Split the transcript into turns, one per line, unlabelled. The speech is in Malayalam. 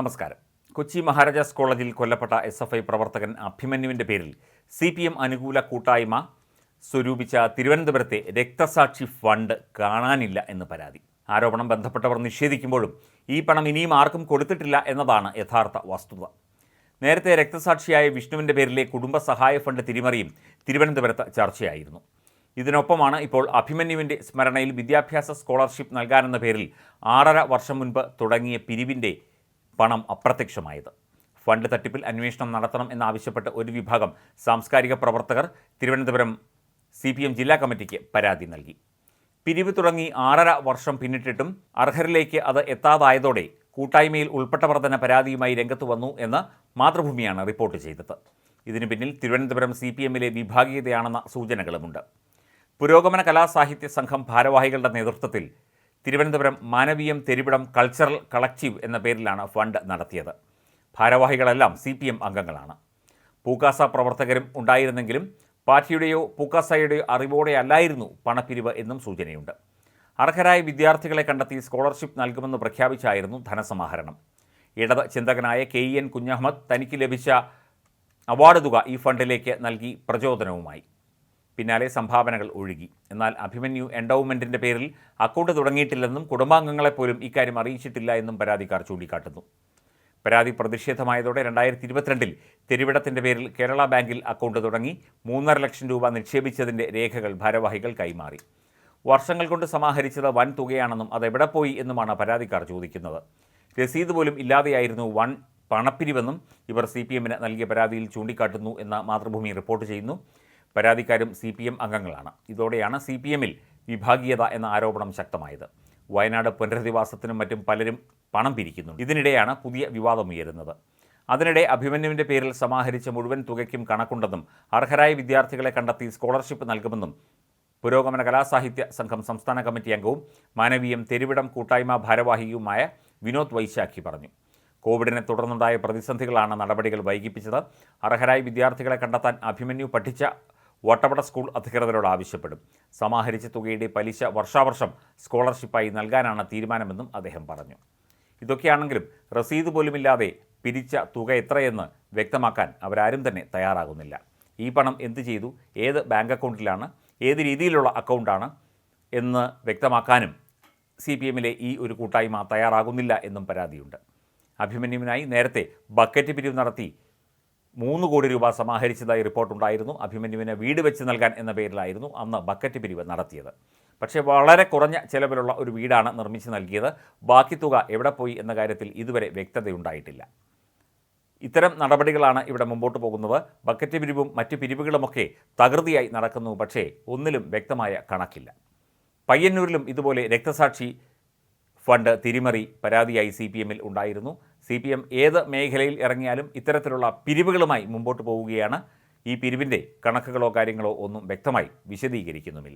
നമസ്കാരം. കൊച്ചി മഹാരാജാസ് കോളേജിൽ കൊല്ലപ്പെട്ട എസ് എഫ് ഐ പ്രവർത്തകൻ അഭിമന്യുവിന്റെ പേരിൽ സി പി എം അനുകൂല കൂട്ടായ്മ സ്വരൂപിച്ച തിരുവനന്തപുരത്തെ രക്തസാക്ഷി ഫണ്ട് കാണാനില്ല എന്ന് പരാതി. ആരോപണം ബന്ധപ്പെട്ടവർ നിഷേധിക്കുമ്പോഴും ഈ പണം ഇനിയും ആർക്കും കൊടുത്തിട്ടില്ല എന്നതാണ് യഥാർത്ഥ വസ്തുത. നേരത്തെ രക്തസാക്ഷിയായ വിഷ്ണുവിന്റെ പേരിലെ കുടുംബ സഹായ ഫണ്ട് തിരിമറിയും തിരുവനന്തപുരത്ത് ചർച്ചയായിരുന്നു. ഇതിനൊപ്പമാണ് ഇപ്പോൾ അഭിമന്യുവിന്റെ സ്മരണയിൽ വിദ്യാഭ്യാസ സ്കോളർഷിപ്പ് നൽകാനെന്ന പേരിൽ ആറര വർഷം മുൻപ് തുടങ്ങിയ പിരിവിന്റെ പണം അപ്രത്യക്ഷമായത്. ഫണ്ട് തട്ടിപ്പിൽ അന്വേഷണം നടത്തണം എന്നാവശ്യപ്പെട്ട് ഒരു വിഭാഗം സാംസ്കാരിക പ്രവർത്തകർ തിരുവനന്തപുരം സി പി എം ജില്ലാ കമ്മിറ്റിക്ക് പരാതി നൽകി. പിരിവ് തുടങ്ങി ആറര വർഷം പിന്നിട്ടിട്ടും അർഹരിലേക്ക് അത് എത്താതായതോടെ കൂട്ടായ്മയിൽ ഉൾപ്പെട്ടവർ തന്നെ പരാതിയുമായി രംഗത്ത് വന്നു എന്ന് മാതൃഭൂമിയാണ് റിപ്പോർട്ട് ചെയ്തത്. ഇതിനു പിന്നിൽ തിരുവനന്തപുരം സി പി എമ്മിലെ വിഭാഗീയതയാണെന്ന സൂചനകളുമുണ്ട്. പുരോഗമന കലാസാഹിത്യ സംഘം ഭാരവാഹികളുടെ നേതൃത്വത്തിൽ തിരുവനന്തപുരം മാനവീയം തെരുവിടം കൾച്ചറൽ കളക്റ്റീവ് എന്ന പേരിലാണ് ഫണ്ട് നടത്തിയത്. ഭാരവാഹികളെല്ലാം സി പി എം അംഗങ്ങളാണ്. പൂക്കാസ പ്രവർത്തകരും ഉണ്ടായിരുന്നെങ്കിലും പാർട്ടിയുടെയോ പൂക്കാസയുടെയോ അറിവോടെ അല്ലായിരുന്നു പണപ്പിരിവ് എന്നും സൂചനയുണ്ട്. അർഹരായ വിദ്യാർത്ഥികളെ കണ്ടെത്തി സ്കോളർഷിപ്പ് നൽകുമെന്ന് പ്രഖ്യാപിച്ചായിരുന്നു ധനസമാഹരണം. ഇടത് ചിന്തകനായ കെ ഇ എൻ കുഞ്ഞഹമ്മദ് തനിക്ക് ലഭിച്ച അവാർഡ് തുക ഈ ഫണ്ടിലേക്ക് നൽകി പ്രചോദനവുമായി. പിന്നാലെ സംഭാവനകൾ ഒഴുകി. എന്നാൽ അഭിമന്യു എൻഡോവ്മെന്റിന്റെ പേരിൽ അക്കൗണ്ട് തുടങ്ങിയിട്ടില്ലെന്നും കുടുംബാംഗങ്ങളെപ്പോലും ഇക്കാര്യം അറിയിച്ചിട്ടില്ല എന്നും പരാതിക്കാർ ചൂണ്ടിക്കാട്ടുന്നു. പരാതി പ്രതിഷേധമായതോടെ രണ്ടായിരത്തി ഇരുപത്തിരണ്ടിൽ തെരുവിടത്തിന്റെ പേരിൽ കേരള ബാങ്കിൽ അക്കൗണ്ട് തുടങ്ങി മൂന്നര ലക്ഷം രൂപ നിക്ഷേപിച്ചതിന്റെ രേഖകൾ ഭാരവാഹികൾ കൈമാറി. വർഷങ്ങൾ കൊണ്ട് സമാഹരിച്ചത് വൻ തുകയാണെന്നും അതെവിടെ പോയി എന്നുമാണ് പരാതിക്കാർ ചോദിക്കുന്നത്. രസീത് പോലും ഇല്ലാതെയായിരുന്നു വൺ പണപ്പിരിവെന്നും ഇവർ സി പി എമ്മിന് നൽകിയ പരാതിയിൽ ചൂണ്ടിക്കാട്ടുന്നു എന്ന മാതൃഭൂമി റിപ്പോർട്ട് ചെയ്യുന്നു. പരാതിക്കാരും സി പി എം അംഗങ്ങളാണ്. ഇതോടെയാണ് സി പി എമ്മിൽ വിഭാഗീയത എന്ന ആരോപണം ശക്തമായത്. വയനാട് പുനരധിവാസത്തിനും മറ്റും പലരും പണം പിരിക്കുന്നു ഇതിനിടെയാണ് പുതിയ വിവാദമുയരുന്നത് അതിനിടെ അഭിമന്യുവിന്റെ പേരിൽ സമാഹരിച്ച മുഴുവൻ തുകയ്ക്കും കണക്കുണ്ടെന്നും അർഹരായ വിദ്യാർത്ഥികളെ കണ്ടെത്തി സ്കോളർഷിപ്പ് നൽകുമെന്നും പുരോഗമന കലാസാഹിത്യ സംഘം സംസ്ഥാന കമ്മിറ്റി അംഗവും മാനവീയം തെരുവിടം കൂട്ടായ്മ ഭാരവാഹിയുമായ വിനോദ് വൈശാഖി പറഞ്ഞു. കോവിഡിനെ തുടർന്നുണ്ടായ പ്രതിസന്ധികളാണ് നടപടികൾ വൈകിപ്പിച്ചത്. അർഹരായ വിദ്യാർത്ഥികളെ കണ്ടെത്താൻ അഭിമന്യു പഠിച്ച വട്ടവട സ്കൂൾ അധികൃതരോട് ആവശ്യപ്പെടും. സമാഹരിച്ച തുകയുടെ പലിശ വർഷാവർഷം സ്കോളർഷിപ്പായി നൽകാനാണ് തീരുമാനമെന്നും അദ്ദേഹം പറഞ്ഞു. ഇതൊക്കെയാണെങ്കിലും റസീത് പോലുമില്ലാതെ പിരിച്ച തുക എത്രയെന്ന് വ്യക്തമാക്കാൻ അവരാരും തന്നെ തയ്യാറാകുന്നില്ല. ഈ പണം എന്ത് ചെയ്തു? ഏത് ബാങ്ക് അക്കൗണ്ടിലാണ്? ഏത് രീതിയിലുള്ള അക്കൗണ്ടാണ്? എന്ന് വ്യക്തമാക്കാനും സി പി എമ്മിലെ ഈ ഒരു കൂട്ടായ്മ തയ്യാറാകുന്നില്ല എന്നും പരാതിയുണ്ട്. അഭിമന്യുവിനായി നേരത്തെ ബക്കറ്റ് പിരിവ് നടത്തി മൂന്ന് കോടി രൂപ സമാഹരിച്ചതായി റിപ്പോർട്ടുണ്ടായിരുന്നു. അഭിമന്യുവിന് വീട് വെച്ച് നൽകാൻ എന്ന പേരിലായിരുന്നു അന്ന് ബക്കറ്റ് പിരിവ് നടത്തിയത്. പക്ഷേ വളരെ കുറഞ്ഞ ചെലവിലുള്ള ഒരു വീടാണ് നിർമ്മിച്ച് നൽകിയത്. ബാക്കി തുക എവിടെ പോയി എന്ന കാര്യത്തിൽ ഇതുവരെ വ്യക്തതയുണ്ടായിട്ടില്ല. ഇത്തരം നടപടികളാണ് ഇവിടെ മുമ്പോട്ട് പോകുന്നത്. ബക്കറ്റ് പിരിവും മറ്റ് പിരിവുകളുമൊക്കെ തകൃതിയായി നടക്കുന്നു. പക്ഷേ ഒന്നിലും വ്യക്തമായ കണക്കില്ല. പയ്യന്നൂരിലും ഇതുപോലെ രക്തസാക്ഷി ഫണ്ട് തിരിമറി പരാതിയായി സി പി എമ്മിൽ ഉണ്ടായിരുന്നു. സി പി എം ഏത് മേഖലയിൽ ഇറങ്ങിയാലും ഇത്തരത്തിലുള്ള പിരിവുകളുമായി മുമ്പോട്ട് പോവുകയാണ്. ഈ പിരിവിന്റെ കണക്കുകളോ കാര്യങ്ങളോ ഒന്നും വ്യക്തമായി വിശദീകരിക്കുന്നുമില്ല.